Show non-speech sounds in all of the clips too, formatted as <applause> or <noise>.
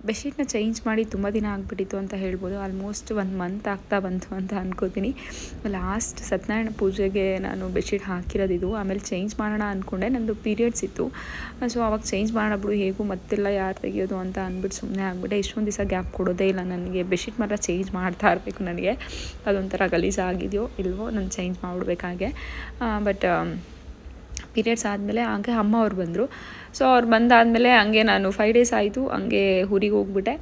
ಬೆಡ್ಶೀಟ್ನ change ಮಾಡಿ ತುಂಬ ದಿನ ಆಗಿಬಿಟ್ಟಿತ್ತು ಅಂತ ಹೇಳ್ಬೋದು. ಆಲ್ಮೋಸ್ಟ್ ಒಂದು ಮಂತ್ ಆಗ್ತಾ ಬಂತು ಅಂತ ಅಂದ್ಕೋತೀನಿ ಲಾಸ್ಟ್ ಸತ್ಯನಾರಾಯಣ ಪೂಜೆಗೆ ನಾನು ಬೆಡ್ಶೀಟ್ ಹಾಕಿರೋದು ಇದು ಆಮೇಲೆ ಚೇಂಜ್ ಮಾಡೋಣ ಅಂದ್ಕೊಂಡೆ ನಂದು ಪೀರಿಯಡ್ಸ್ ಇತ್ತು. ಸೊ, ಅವಾಗ ಚೇಂಜ್ ಮಾಡೋಣ ಬಿಡು, ಹೇಗೂ ಮತ್ತೆಲ್ಲ ಯಾರು ತೆಗಿಯೋದು ಅಂತ ಅಂದ್ಬಿಟ್ಟು ಸುಮ್ಮನೆ ಆಗಿಬಿಟ್ಟೆ. ಇಷ್ಟೊಂದು ದಿವಸ ಗ್ಯಾಪ್ ಕೊಡೋದೇ ಇಲ್ಲ ನನಗೆ. ಬೆಡ್ಶೀಟ್ ಮಾತ್ರ ಚೇಂಜ್ ಮಾಡ್ತಾ ಇರಬೇಕು ನನಗೆ. ಅದೊಂಥರ ಗಲೀಜಾಗಿದೆಯೋ ಇಲ್ವೋ ನಾನು ಚೇಂಜ್ ಮಾಡಿಬಿಡ್ಬೇಕಾಗೆ. ಬಟ್ ಪೀರಿಯಡ್ಸ್ ಆದಮೇಲೆ ಹಾಗೆ ಅಮ್ಮ ಅವ್ರು ಬಂದರು. ಸೊ ಅವ್ರು ಬಂದಾದಮೇಲೆ ಹಂಗೆ ನಾನು ಫೈವ್ ಡೇಸ್ ಆಯಿತು, ಹಂಗೆ ಊರಿಗೆ ಹೋಗ್ಬಿಟ್ಟೆ.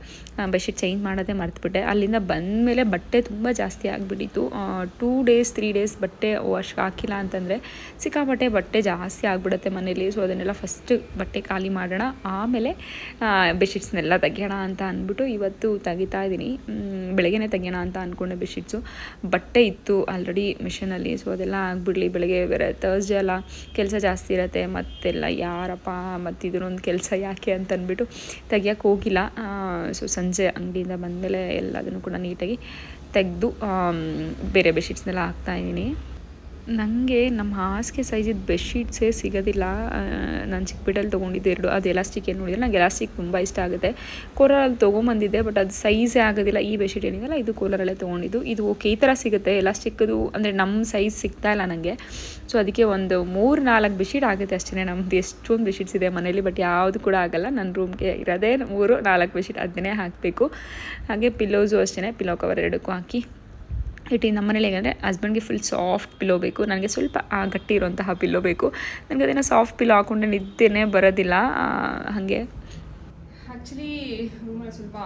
ಬೆಡ್ಶೀಟ್ ಚೇಂಜ್ ಮಾಡೋದೇ ಮರ್ತುಬಿಟ್ಟೆ. ಅಲ್ಲಿಂದ ಬಂದಮೇಲೆ ಬಟ್ಟೆ ತುಂಬ ಜಾಸ್ತಿ ಆಗಿಬಿಟ್ಟಿತ್ತು. ಟೂ ಡೇಸ್ ತ್ರೀ ಡೇಸ್ ಬಟ್ಟೆ ವಾಶ್ ಹಾಕಿಲ್ಲ ಅಂತಂದರೆ ಸಿಕ್ಕಾಪಟ್ಟೆ ಬಟ್ಟೆ ಜಾಸ್ತಿ ಆಗಿಬಿಡುತ್ತೆ ಮನೇಲಿ ಸೊ ಅದನ್ನೆಲ್ಲ ಫಸ್ಟ್ ಬಟ್ಟೆ ಖಾಲಿ ಮಾಡೋಣ, ಆಮೇಲೆ ಬೆಡ್ಶೀಟ್ಸ್ನೆಲ್ಲ ತೆಗಿಯೋಣ ಅಂತ ಅಂದ್ಬಿಟ್ಟು ಇವತ್ತು ತೆಗಿತಾ ಇದ್ದೀನಿ. ಬೆಳಗ್ಗೆನೇ ತೆಗಿಯೋಣ ಅಂತ ಅಂದ್ಕೊಂಡೆ ಬೆಡ್ಶೀಟ್ಸು ಬಟ್ಟೆ ಇತ್ತು ಆಲ್ರೆಡಿ ಮಿಷನಲ್ಲಿ ಸೊ ಅದೆಲ್ಲ ಆಗಿಬಿಡಲಿ. ಬೆಳಗ್ಗೆ ಬೇರೆ ತರ್ಸ್ಡೇ ಎಲ್ಲ ಕೆಲಸ ಜಾಸ್ತಿ ಇರುತ್ತೆ. ಮತ್ತೆಲ್ಲ ಯಾರಪ್ಪ ಮತ್ತು ಇದನ್ನೊಂದು ಕೆಲಸ ಯಾಕೆ ಅಂತ ಅಂದ್ಬಿಟ್ಟು ತೆಗಿಯೋಕ್ಕೆ ಹೋಗಿಲ್ಲ ಸೊ ಸಂಜೆ ಅಂಗಡಿಯಿಂದ ಬಂದಮೇಲೆ ಎಲ್ಲದನ್ನು ಕೂಡ ನೀಟಾಗಿ ತೆಗೆದು ಬೇರೆ ಬೆಡ್ಶೀಟ್ಸ್ನೆಲ್ಲ ಹಾಕ್ತಾಯಿದ್ದೀನಿ ನನಗೆ ನಮ್ಮ ಹಾಸಿಗೆ ಸೈಜಿದ್ದು ಬೆಡ್ಶೀಟ್ಸೇ ಸಿಗೋದಿಲ್ಲ. ನಾನು ಚಿಕ್ಕಪೇಟಲ್ಲಿ ತೊಗೊಂಡಿದ್ದೆ ಎರಡು. ಅದು ಎಲಾಸ್ಟಿಕ್ ಏನು ನೋಡಿದ್ರೆ ನಂಗೆ ಎಲಾಸ್ಟಿಕ್ ತುಂಬ ಇಷ್ಟ ಆಗುತ್ತೆ. ಕೋಲಾರಲ್ಲಿ ತೊಗೊಂಬಂದಿದ್ದೆ ಬಟ್ ಅದು ಸೈಜೇ ಆಗೋದಿಲ್ಲ. ಈ ಬೆಡ್ಶೀಟ್ ಏನಿದೆಲ್ಲ ಇದು ಕೋಲಾರಲ್ಲೇ ತೊಗೊಂಡಿದ್ದು. ಇದು ಓಕೆ ಈ ಥರ ಸಿಗುತ್ತೆ. ಎಲಾಸ್ಟಿಕ್ದು ಅಂದರೆ ನಮ್ಮ ಸೈಜ್ ಸಿಗ್ತಾ ಇಲ್ಲ ನನಗೆ ಸೊ ಅದಕ್ಕೆ ಒಂದು ಮೂರು ನಾಲ್ಕು ಬೆಡ್ಶೀಟ್ ಆಗುತ್ತೆ ಅಷ್ಟೇ ನಮ್ಮದು ಎಷ್ಟೊಂದು ಬೆಡ್ಶೀಟ್ಸ್ ಇದೆ ಮನೇಲಿ ಬಟ್ ಯಾವುದು ಕೂಡ ಆಗಲ್ಲ. ನನ್ನ ರೂಮ್ಗೆ ಇರೋದೇ ಮೂರು ನಾಲ್ಕು ಬೆಡ್ಶೀಟ್ ಅದನ್ನೇ ಹಾಕಬೇಕು. ಹಾಗೆ ಪಿಲ್ಲೋಸು ಅಷ್ಟೇ ಪಿಲ್ಲೋ ಕವರ್ ಎರಡಕ್ಕೂ ಹಾಕಿ. ಇಟ್ಟು ನಮ್ಮ ಮನೇಲಿ ಹೇಗಂದರೆ ಹಸ್ಬೆಂಡ್ಗೆ ಫುಲ್ ಸಾಫ್ಟ್ ಪಿಲ್ಲೋ ಬೇಕು. ನನಗೆ ಸ್ವಲ್ಪ ಗಟ್ಟಿ ಇರುವಂತಹ ಪಿಲ್ಲೋ ಬೇಕು. ನನಗೆ ಅದೇನೋ ಸಾಫ್ಟ್ ಪಿಲ್ಲೋ ಹಾಕೊಂಡೆ ನಿದ್ದೆನೇ ಬರೋದಿಲ್ಲ. ಹಾಗೆ. ಆ್ಯಕ್ಚುಲಿ ರೂಮಲ್ಲಿ ಸ್ವಲ್ಪ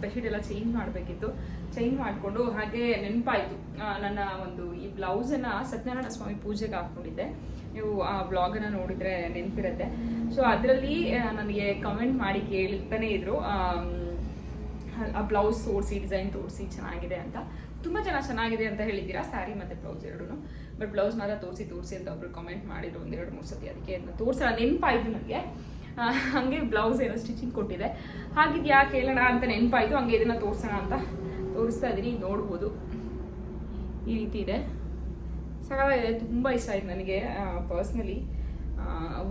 ಬೆಡ್ಶೀಟ್ ಎಲ್ಲ ಚೇಂಜ್ ಮಾಡಬೇಕಿತ್ತು. ಚೇಂಜ್ ಮಾಡಿಕೊಂಡು ಹಾಗೆ ನೆನಪಾಯಿತು. ನನ್ನ ಒಂದು ಈ ಬ್ಲೌಸನ್ನು ಸತ್ಯನಾರಾಯಣ ಸ್ವಾಮಿ ಪೂಜೆಗೆ ಹಾಕ್ಕೊಂಡಿದ್ದೆ. ನೀವು ಆ ಬ್ಲಾಗನ್ನು ನೋಡಿದರೆ ನೆನಪಿರುತ್ತೆ. ಸೊ ಅದರಲ್ಲಿ ನನಗೆ ಕಮೆಂಟ್ ಮಾಡಿ ಕೇಳ್ತಾನೆ ಇದ್ರು. ಆ ಬ್ಲೌಸ್ ತೋರಿಸಿ ಡಿಸೈನ್ ತೋರಿಸಿ, ಚೆನ್ನಾಗಿದೆ ಅಂತ. ತುಂಬ ಜನ ಚೆನ್ನಾಗಿದೆ ಅಂತ ಹೇಳಿದ್ದೀರಾ? ಸ್ಯಾರಿ ಮತ್ತು ಬ್ಲೌಸ್ ಎರಡೂ ಬಟ್ ಬ್ಲೌಸ್ ಮಾತ್ರ ತೋರಿಸಿ ತೋರಿಸಿ ಅಂತ ಒಬ್ರು ಕಮೆಂಟ್ ಮಾಡಿದ್ರು ಒಂದೆರಡು ಮೂರು ಸತಿ ಅದಕ್ಕೆ ತೋರಿಸೋಣ ನೆನಪಾಯಿತು ನನಗೆ ಹಾಗೆ ಬ್ಲೌಸ್ ಏನೋ ಸ್ಟಿಚಿಂಗ್ ಕೊಟ್ಟಿದೆ. ಹಾಗಿದ್ ಯಾಕೆ ಹೇಳೋಣ ಅಂತ ನೆನಪಾಯಿತು, ಹಂಗೆ ಇದನ್ನು ತೋರಿಸೋಣ ಅಂತ ತೋರಿಸ್ತಾ ಇದ್ದೀನಿ, ನೋಡ್ಬೋದು. ಈ ರೀತಿ ಇದೆ. ಸಕಾಲಾಗಿದೆ ತುಂಬ ಇಷ್ಟ ಆಯ್ತು ನನಗೆ ಪರ್ಸ್ನಲಿ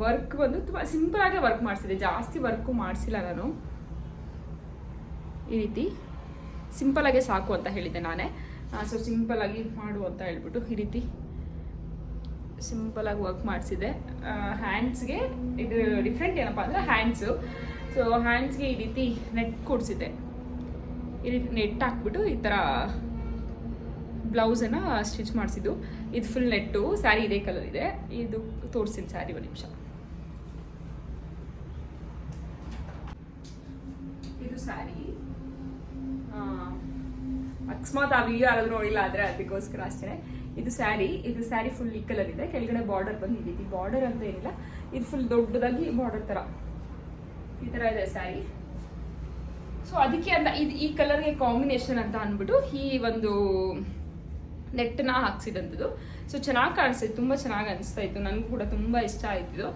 ವರ್ಕ್ ಬಂದು ತುಂಬ ಸಿಂಪಲಾಗೆ ವರ್ಕ್ ಮಾಡಿಸಿದೆ. ಜಾಸ್ತಿ ವರ್ಕು ಮಾಡಿಸಿಲ್ಲ ನಾನು. ಈ ರೀತಿ. ಸಿಂಪಲಾಗೆ ಸಾಕು ಅಂತ ಹೇಳಿದ್ದೆ ನಾನೇ. ಸೊ ಸಿಂಪಲಾಗಿ ಮಾಡು ಅಂತ ಹೇಳ್ಬಿಟ್ಟು ಈ ರೀತಿ ಸಿಂಪಲಾಗಿ ವರ್ಕ್ ಮಾಡಿಸಿದೆ ಹ್ಯಾಂಡ್ಸ್ಗೆ ಇದು ಡಿಫ್ರೆಂಟ್ ಏನಪ್ಪ ಅಂದರೆ ಹ್ಯಾಂಡ್ಸು ಸೊ ಹ್ಯಾಂಡ್ಸ್ಗೆ ಈ ರೀತಿ ನೆಟ್ ಕೊಡಿಸಿದೆ ಈ ರೀತಿ ನೆಟ್ ಹಾಕ್ಬಿಟ್ಟು ಈ ಥರ ಬ್ಲೌಸನ್ನು ಸ್ಟಿಚ್ ಮಾಡಿಸಿದ್ದು. ಇದು ಫುಲ್ ನೆಟ್ಟು ಸ್ಯಾರಿ ಇದೇ ಕಲರ್ ಇದೆ. ಇದು ತೋರಿಸಿನ ಸ್ಯಾರಿ ಒಂದು ನಿಮಿಷ. ಇದು ಸ್ಯಾರಿ ಅಕಸ್ಮಾತ್ ಆ ವಿಡಿಯೋ ಯಾರಾದ್ರೂ ನೋಡಿಲ್ಲ ಆದರೆ ಅದಕ್ಕೋಸ್ಕರ ಅಷ್ಟೇ ಇದು ಸ್ಯಾರಿ ಇದು ಸ್ಯಾರಿ ಫುಲ್ ಈ ಕಲರ್ ಇದೆ. ಕೆಳಗಡೆ ಬಾರ್ಡರ್ ಬಂದು ಈ ಬಾರ್ಡರ್ ಅಂತ ಏನಿಲ್ಲ, ಇದು ಫುಲ್ ದೊಡ್ಡದಾಗಿ ಬಾರ್ಡರ್ ಥರ ಈ ಥರ ಇದೆ ಸ್ಯಾರಿ ಸೊ ಅದಕ್ಕೆ ಅಂತ ಇದು ಈ ಕಲರ್ಗೆ ಕಾಂಬಿನೇಷನ್ ಅಂತ ಅಂದ್ಬಿಟ್ಟು ಈ ಒಂದು ನೆಟ್ಟನ್ನ ಹಾಕ್ಸಿದಂಥದ್ದು ಸೊ ಚೆನ್ನಾಗಿ ಕಾಣಿಸ್ತಿತ್ತು ತುಂಬ ಚೆನ್ನಾಗಿ ಅನಿಸ್ತಾ ಇತ್ತು. ನನಗೂ ಕೂಡ ತುಂಬ ಇಷ್ಟ ಆಯ್ತಿದ್ದು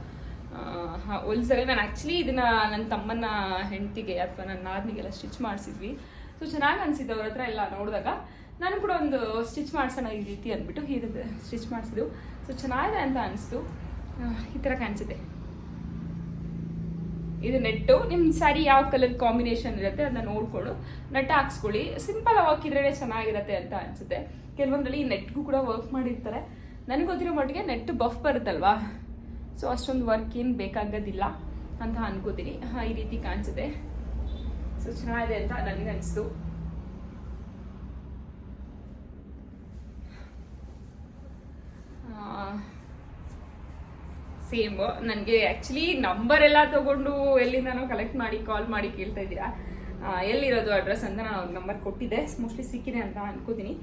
ಹೊಲ್ಸರೆ ನಾನು ಆ್ಯಕ್ಚುಲಿ ಇದನ್ನು ನನ್ನ ತಮ್ಮನ ಹೆಂಡತಿಗೆ ಅಥವಾ ನನ್ನ ನಾದ್ನಿಗೆಲ್ಲ ಸ್ಟಿಚ್ ಮಾಡಿಸಿದ್ವಿ. ಸೊ ಚೆನ್ನಾಗಿ ಅನಿಸಿದ್ದು ಅವ್ರ ಹತ್ರ ಎಲ್ಲ ನೋಡಿದಾಗ. ನಾನು ಕೂಡ ಒಂದು ಸ್ಟಿಚ್ ಮಾಡಿಸೋಣ ಈ ರೀತಿ ಅಂದ್ಬಿಟ್ಟು ರೀತಿ ಸ್ಟಿಚ್ ಮಾಡಿಸಿದ್ದು ಸೊ ಚೆನ್ನಾಗಿದೆ ಅಂತ ಅನಿಸ್ತು. ಈ ಥರ ಕಾಣಿಸುತ್ತೆ ಇದು ನೆಟ್ಟು. ನಿಮ್ಮ ಸ್ಯಾರಿ ಯಾವ ಕಲರ್ ಕಾಂಬಿನೇಷನ್ ಇರುತ್ತೆ ಅದನ್ನ ನೋಡ್ಕೊಂಡು ನೆಟ್ ಹಾಕ್ಸ್ಕೊಳ್ಳಿ. ಸಿಂಪಲ್ ಹಾಕಿದ್ರೇ ಚೆನ್ನಾಗಿರುತ್ತೆ ಅಂತ ಅನ್ಸುತ್ತೆ. ಕೆಲವೊಂದರಲ್ಲಿ ಈ ನೆಟ್ಗೂ ಕೂಡ ವರ್ಕ್ ಮಾಡಿರ್ತಾರೆ. ನನಗೆ ಗೊತ್ತಿರೋ ಮಟ್ಟಿಗೆ ನೆಟ್ ಬಫ್ ಬರುತ್ತಲ್ವಾ? ಸೊ ಅಷ್ಟೊಂದು ವರ್ಕ್ ಏನು ಬೇಕಾಗೋದಿಲ್ಲ ಅಂತ ಅನ್ಕೋತೀನಿ. ಈ ರೀತಿ ಕಾಣಿಸುತ್ತೆ ಚೆನ್ನಾಗಿದೆ ಅಂತ ನನಗೆ ಸೇಮ್ ನನಗೆ ಆ್ಯಕ್ಚುಲಿ ನಂಬರ್ ಎಲ್ಲ ತೊಗೊಂಡು ಎಲ್ಲಿಂದನೋ ಕಲೆಕ್ಟ್ ಮಾಡಿ ಕಾಲ್ ಮಾಡಿ ಕೇಳ್ತಾ ಇದ್ದೀರಾ? ಎಲ್ಲಿರೋದು ಅಡ್ರೆಸ್ ಅಂತ ನಾನು ಅವ್ರ ನಂಬರ್ ಕೊಟ್ಟಿದ್ದೆ. ಮೋಸ್ಟ್ಲಿ ಸಿಕ್ಕಿದೆ ಅಂತ ಅನ್ಕೋತೀನಿ.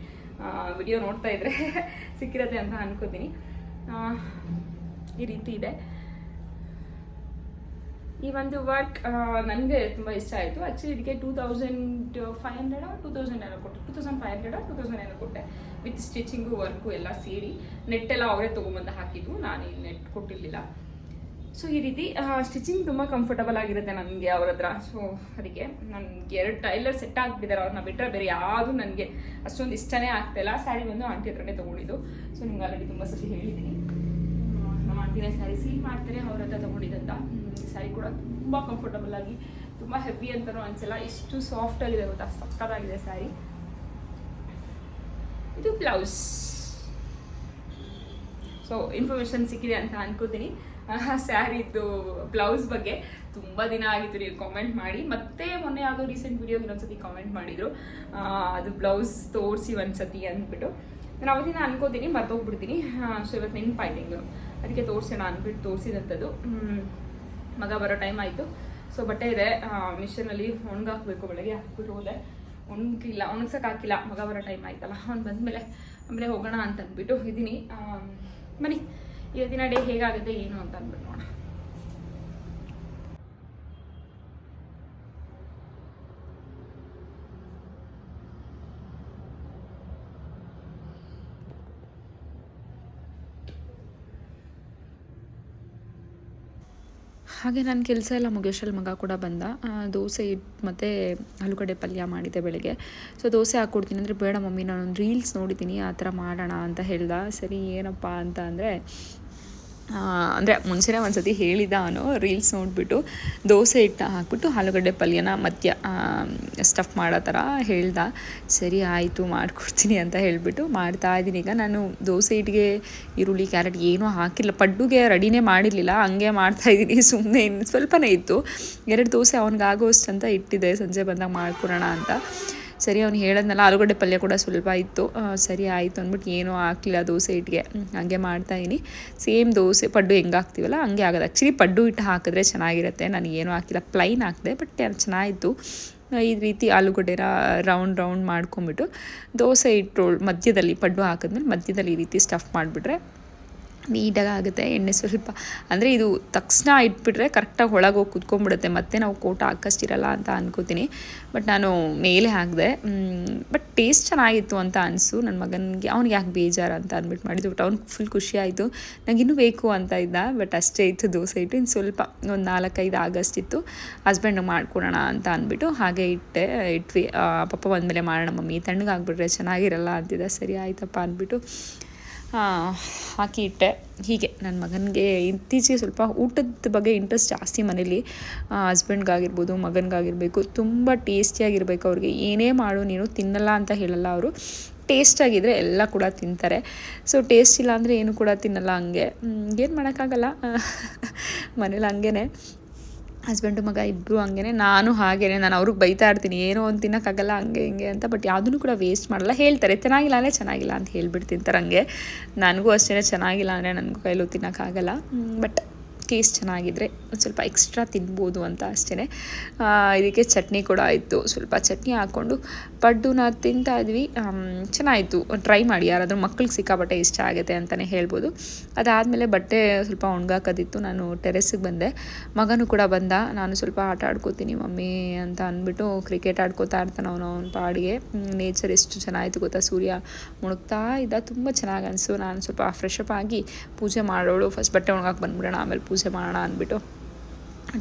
ವಿಡಿಯೋ ನೋಡ್ತಾ ಇದ್ರೆ <laughs> ಸಿಕ್ಕಿರತ್ತೆ ಅಂತ ಅನ್ಕೋತೀನಿ. ಈ ರೀತಿ ಇದೆ. ಈ ಒಂದು ವರ್ಕ್ ನನಗೆ ತುಂಬ ಇಷ್ಟ ಆಯಿತು. ಆ್ಯಕ್ಚುಲಿ ಇದಕ್ಕೆ two thousand five hundred two thousand ಏನೋ ಕೊಟ್ಟೆ. Two thousand five hundred two thousand ಏನೋ ಕೊಟ್ಟೆ. ವಿತ್ ಸ್ಟಿಚಿಂಗು ವರ್ಕು ಎಲ್ಲ ಸೇರಿ ನೆಟ್ಟೆಲ್ಲ ಅವರೇ ತೊಗೊಂಬಂದು ಹಾಕಿದ್ದು ನಾನು ಈ ನೆಟ್ ಕೊಟ್ಟಿರಲಿಲ್ಲ. ಸೊ ಈ ರೀತಿ ಸ್ಟಿಚಿಂಗ್ ತುಂಬ ಕಂಫರ್ಟಬಲ್ ಆಗಿರುತ್ತೆ ನನಗೆ ಅವ್ರ ಹತ್ರ. ಸೊ ಅದಕ್ಕೆ ನನಗೆ ಎರಡು ಟೈಲರ್ ಸೆಟ್ ಆಗಿಬಿಟ್ಟಿದ್ದಾರೆ ಅವ್ರನ್ನ ಬಿಟ್ಟರೆ ಬೇರೆ ಯಾವುದು ನನಗೆ ಅಷ್ಟೊಂದು ಇಷ್ಟನೇ ಆಗ್ತಾಯಿಲ್ಲ ಸ್ಯಾರಿ ಬಂದು ಆಂಟಿ ಹತ್ರನೇ ತೊಗೊಂಡಿದ್ದು. ಸೊ ನಿಮ್ಗೆ ಆಲ್ರೆಡಿ ತುಂಬ ಸರಿ ಹೇಳಿದ್ದೀನಿ ನಮ್ಮ ಆಂಟಿನೇ ಸ್ಯಾರಿ ಸೀಲ್ ಮಾಡ್ತಾರೆ ಅವ್ರ ಹತ್ರ ತಗೊಂಡಿದ್ದಂತ. ಸ್ಯಾರಿ ಕೂಡ ತುಂಬ ಕಂಫರ್ಟಬಲ್ ಆಗಿ ತುಂಬ ಹೆವಿ ಅಂತಲೂ ಅನ್ಸಲ್ಲ. ಇಷ್ಟು ಸಾಫ್ಟ್ ಆಗಿದೆ ಗೊತ್ತಾ? ಸಕ್ಕತ್ತಾಗಿದೆ ಸ್ಯಾರಿ ಇದು ಬ್ಲೌಸ್ ಸೊ ಇನ್ಫಾರ್ಮೇಷನ್ ಸಿಕ್ಕಿದೆ ಅಂತ ಅನ್ಕೋತೀನಿ. ಸ್ಯಾರಿದ್ದು ಬ್ಲೌಸ್ ಬಗ್ಗೆ. ತುಂಬ ದಿನ ಆಗಿತ್ತು ನೀವು ಕಾಮೆಂಟ್ ಮಾಡಿ. ಮತ್ತೆ ಮೊನ್ನೆ ಯಾವುದೋ ರೀಸೆಂಟ್ ವೀಡಿಯೋಗೆ ಇನ್ನೊಂದ್ಸತಿ ಕಾಮೆಂಟ್ ಮಾಡಿದ್ರು. ಅದು ಬ್ಲೌಸ್ ತೋರಿಸಿ ಒಂದ್ಸತಿ ಅಂದ್ಬಿಟ್ಟು. ನಾನು ಅವತ್ತಿನ ಅನ್ಕೋತೀನಿ ಮರ್ತೋಗ್ಬಿಡ್ತೀನಿ. ಸೊ ಇವತ್ತು ನೆನಪಾಯ್ತು ಅದಕ್ಕೆ ತೋರಿಸೋಣ ಅಂದ್ಬಿಟ್ಟು ತೋರಿಸಿದಂಥದ್ದು. ಮಗ ಬರೋ ಟೈಮ್ ಆಯಿತು. ಸೊ ಬಟ್ಟೆ ಇದೆ. ಮಿಷನಲ್ಲಿ ಒಣಗಾಕ್ಬೇಕು ಬೆಳಗ್ಗೆ. ಹಾಕ್ಬಿಟ್ಟು ಹೋದೆ. ಒಣಗಿಲ್ಲ ಒಣಗ್ಸಕ್ಕೆ ಹಾಕಿಲ್ಲ. ಮಗ ಬರೋ ಟೈಮ್ ಆಯ್ತಲ್ಲ. ಅವ್ನು ಬಂದಮೇಲೆ, ಆಮೇಲೆ ಹೋಗೋಣ ಅಂತ ಅಂದ್ಬಿಟ್ಟು ಇದ್ದೀನಿ. ಬನ್ನಿ ಇವತ್ತಿನ ಡೇ ಹೇಗಾಗುತ್ತೆ, ಏನು ಅಂತ ಅಂದ್ಬಿಟ್ಟು ನೋಡೋಣ. ಹಾಗೆ ನನ್ನ ಕೆಲಸ ಎಲ್ಲ ಮುಗಿಯೋಷ್ಟ್ರಲ್ಲಿ ಮಗ ಕೂಡ ಬಂದ. ದೋಸೆ ಇಟ್ಟು ಮತ್ತು ಆಲೂಗಡ್ಡೆ ಪಲ್ಯ ಮಾಡಿದ್ದೆ ಬೆಳಗ್ಗೆ. ಸೊ ದೋಸೆ ಹಾಕ್ಕೊಡ್ತೀನಿ ಅಂದರೆ ಬೇಡ ಮಮ್ಮಿ, ನಾನೊಂದು ರೀಲ್ಸ್ ನೋಡಿದ್ದೀನಿ ಆ ಥರ ಮಾಡೋಣ ಅಂತ ಹೇಳ್ದ. ಸರಿ, ಏನಪ್ಪ ಅಂತ ಅಂದರೆ ಅಂದರೆ ಮುಂಚೆನೇ ಒಂದು ಸತಿ ಹೇಳಿದ ಅವನು ರೀಲ್ಸ್ ನೋಡಿಬಿಟ್ಟು ದೋಸೆ ಹಿಟ್ಟು ಹಾಕ್ಬಿಟ್ಟು ಆಲೂಗಡ್ಡೆ ಪಲ್ಯನ ಮಧ್ಯ ಸ್ಟಫ್ ಮಾಡೋ ಥರ ಹೇಳ್ದ. ಸರಿ ಆಯಿತು, ಮಾಡಿಕೊಡ್ತೀನಿ ಅಂತ ಹೇಳಿಬಿಟ್ಟು ಮಾಡ್ತಾ ಇದ್ದೀನಿ. ಈಗ ನಾನು ದೋಸೆ ಹಿಟ್ಟಿಗೆ ಈರುಳ್ಳಿ, ಕ್ಯಾರೆಟ್ ಏನೂ ಹಾಕಿಲ್ಲ. ಪಡ್ಡುಗೆ ರೆಡಿನೇ ಮಾಡಿರಲಿಲ್ಲ. ಹಂಗೆ ಮಾಡ್ತಾಯಿದ್ದೀನಿ ಸುಮ್ಮನೆ ಇನ್ನು ಸ್ವಲ್ಪನೇ ಇತ್ತು. ಎರಡು ದೋಸೆ ಅವ್ನಿಗಾಗೋಷ್ಟು ಅಂತ ಇಟ್ಟಿದ್ದೆ. ಸಂಜೆ ಬಂದಾಗ ಮಾಡ್ಕೊಡೋಣ ಅಂತ. ಸರಿ, ಅವ್ನು ಹೇಳದ್ನಲ್ಲ, ಆಲೂಗಡ್ಡೆ ಪಲ್ಯ ಕೂಡ ಸ್ವಲ್ಪ ಇತ್ತು. ಸರಿ ಆಯಿತು ಅಂದ್ಬಿಟ್ಟು ಏನೂ ಹಾಕ್ಲಿಲ್ಲ ದೋಸೆ ಹಿಟ್ಟಿಗೆ. ಹಾಗೆ ಹಂಗೆ ಮಾಡ್ತಾಯಿದ್ದೀನಿ ಸೇಮ್ ದೋಸೆ, ಪಡ್ಡು ಹೆಂಗೆ ಹಾಕ್ತೀವಲ್ಲ, ಹಂಗೆ ಆಗೋದು ಆ್ಯಕ್ಚುಲಿ ಪಡ್ಡು ಹಿಟ್ಟು ಹಾಕಿದ್ರೆ ಚೆನ್ನಾಗಿರುತ್ತೆ. ನಾನು ಏನೂ ಹಾಕಿಲ್ಲ. ಪ್ಲೈನ್ ಹಾಕಿದೆ ಬಟ್ ಅದು ಚೆನ್ನಾಗಿತ್ತು. ಈ ರೀತಿ ಆಲೂಗಡ್ಡೆನ ರೌಂಡ್ ರೌಂಡ್ ಮಾಡ್ಕೊಂಬಿಟ್ಟು ದೋಸೆ ಹಿಟ್ಟು ಮಧ್ಯದಲ್ಲಿ, ಪಡ್ಡು ಹಾಕಿದ್ಮೇಲೆ ಮಧ್ಯದಲ್ಲಿ ಈ ರೀತಿ ಸ್ಟಫ್ ಮಾಡಿಬಿಟ್ರೆ ನೀಟಾಗಿ ಆಗುತ್ತೆ ಎಣ್ಣೆ ಸ್ವಲ್ಪ. ಅಂದರೆ ಇದು ತಕ್ಷಣ ಇಟ್ಬಿಟ್ರೆ ಕರೆಕ್ಟಾಗಿ ಒಳಗೆ ಹೋಗಿ ಕುತ್ಕೊಂಡ್ಬಿಡುತ್ತೆ. ಮತ್ತೆ ನಾವು ಕೋಟ ಹಾಕಷ್ಟಿರಲ್ಲ ಅಂತ ಅನ್ಕೋತೀನಿ. ಬಟ್ ನಾನು ಮೇಲೆ ಹಾಕಿದೆ. ಬಟ್ ಟೇಸ್ಟ್ ಚೆನ್ನಾಗಿತ್ತು ಅಂತ ಅನಿಸು. ನನ್ನ ಮಗನಿಗೆ, ಅವ್ನಿಗೆ ಯಾಕೆ ಬೇಜಾರು ಅಂತ ಅಂದ್ಬಿಟ್ಟು ಮಾಡಿದ್ದು. ಬಟ್ ಅವ್ನಿಗೆ ಫುಲ್ ಖುಷಿ ಆಯಿತು. ನಂಗೆ ಇನ್ನೂ ಬೇಕು ಅಂತ ಇದ್ದ. ಬಟ್ ಅಷ್ಟೇ ಇತ್ತು ದೋಸೆ ಇಟ್ಟು ಇನ್ನು ಸ್ವಲ್ಪ, ಒಂದು ನಾಲ್ಕೈದು ಆಗಸ್ಟ್ ಇತ್ತು. ಹಸ್ಬೆಂಡ್ಗೆ ಮಾಡ್ಕೊಡೋಣ ಅಂತ ಅಂದ್ಬಿಟ್ಟು ಹಾಗೆ ಇಟ್ಟೆ. ಇಟ್ವಿ. ಪಪ್ಪ ಬಂದಮೇಲೆ ಮಾಡೋಣ ಮಮ್ಮಿ ತಣ್ಣಗಾಗ್ಬಿಟ್ರೆ ಚೆನ್ನಾಗಿರಲ್ಲ ಅಂತಿದ್ದ. ಸರಿ, ಆಯ್ತಪ್ಪ ಅಂದ್ಬಿಟ್ಟು ಹಾಕಿ ಇಟ್ಟೆ. ಹೀಗೆ ನನ್ನ ಮಗನಿಗೆ ಇತ್ತೀಚೆಗೆ ಸ್ವಲ್ಪ ಊಟದ ಬಗ್ಗೆ ಇಂಟ್ರೆಸ್ಟ್ ಜಾಸ್ತಿ ಮನೇಲಿ. ಹಸ್ಬೆಂಡ್ಗಾಗಿರ್ಬೋದು ಮಗನಿಗಾಗಿರ್ಬೇಕು, ತುಂಬ ಟೇಸ್ಟಿಯಾಗಿರ್ಬೇಕು ಅವ್ರಿಗೆ. ಏನೇ ಮಾಡು, ನೀನು ತಿನ್ನಲ್ಲ ಅಂತ ಹೇಳಲ್ಲ ಅವರು. ಟೇಸ್ಟಾಗಿದ್ದರೆ ಎಲ್ಲ ಕೂಡ ತಿಂತಾರೆ. ಸೊ ಟೇಸ್ಟ್ ಇಲ್ಲ ಅಂದರೆ ಏನು ಕೂಡ ತಿನ್ನಲ್ಲ ಹಂಗೆ. ಏನು ಮಾಡೋಕ್ಕಾಗಲ್ಲ. <laughs> ಮನೇಲಿ ಹಂಗೇ ಹಸ್ಬೆಂಡು ಮಗ ಇಬ್ಬರು ಹಂಗೆ ನಾನು ಹಾಗೇನೆ, ನಾನು ಅವ್ರಿಗೆ ಬೈತಾ ಇರ್ತೀನಿ, ಏನೋ ಒಂದು ತಿನ್ನೋಕ್ಕಾಗಲ್ಲ ಹಂಗೆ, ಹಿಂಗೆ ಅಂತ ಬಟ್ ಯಾವುದನ್ನು ಕೂಡ ವೇಸ್ಟ್ ಮಾಡಲ್ಲ, ಹೇಳ್ತಾರೆ, ಚೆನ್ನಾಗಿಲ್ಲ ಅಂದರೆ ಚೆನ್ನಾಗಿಲ್ಲ ಅಂತ ಹೇಳ್ಬಿಟ್ಟು ತಿಂತಾರೆ ಹಂಗೆ. ನನಗೂ ಅಷ್ಟೇ ಚೆನ್ನಾಗಿಲ್ಲ ಅಂದರೆ ನನಗೂ ಕೈಲೂ ತಿನ್ನೋಕ್ಕಾಗಲ್ಲ ಬಟ್ ಟೇಸ್ಟ್ ಚೆನ್ನಾಗಿದ್ದರೆ ಒಂದು ಸ್ವಲ್ಪ ಎಕ್ಸ್ಟ್ರಾ ತಿನ್ಬೋದು ಅಂತ ಅಷ್ಟೇ ಇದಕ್ಕೆ ಚಟ್ನಿ ಕೂಡ ಇತ್ತು ಸ್ವಲ್ಪ ಚಟ್ನಿ ಹಾಕ್ಕೊಂಡು ಪಡ್ಡುನ ತಿಂತಾ ಇದ್ವಿ. ಚೆನ್ನಾಗಿತ್ತು ಟ್ರೈ ಮಾಡಿ. ಯಾರಾದರೂ ಮಕ್ಳಿಗೆ ಸಿಕ್ಕಾಪಟ್ಟೆ ಇಷ್ಟ ಆಗುತ್ತೆ ಅಂತಲೇ ಹೇಳ್ಬೋದು. ಅದಾದಮೇಲೆ ಬಟ್ಟೆ ಸ್ವಲ್ಪ ಒಣಗಾಕೋದಿತ್ತು. ನಾನು ಟೆರೆಸ್ಸಿಗೆ ಬಂದೆ. ಮಗನೂ ಕೂಡ ಬಂದ. ನಾನು ಸ್ವಲ್ಪ ಆಟ ಆಡ್ಕೋತೀನಿ ಮಮ್ಮಿ ಅಂತ ಅಂದ್ಬಿಟ್ಟು ಕ್ರಿಕೆಟ್ ಆಡ್ಕೋತಾ ಇರ್ತಾನೆ ಅವನು ಅವನ ಪಾಡಿಗೆ. ನೇಚರ್ ಎಷ್ಟು ಚೆನ್ನಾಗಿತ್ತು ಗೊತ್ತಾ? ಸೂರ್ಯ ಮುಣುಗ್ತಾ ಇದ್ದ. ತುಂಬ ಚೆನ್ನಾಗಿ ಅನಿಸ್ತು ನಾನು ಸ್ವಲ್ಪ ಫ್ರೆಶ್ ಅಪ್ ಆಗಿ ಪೂಜೆ ಮಾಡೋಳು. ಫಸ್ಟ್ ಬಟ್ಟೆ ಒಣಗಾಕಿ ಬಂದ್ಬಿಡೋಣ. ಆಮೇಲೆ ಪೂಜೆ ಮಾಡೋಣ ಅಂದ್ಬಿಟ್ಟು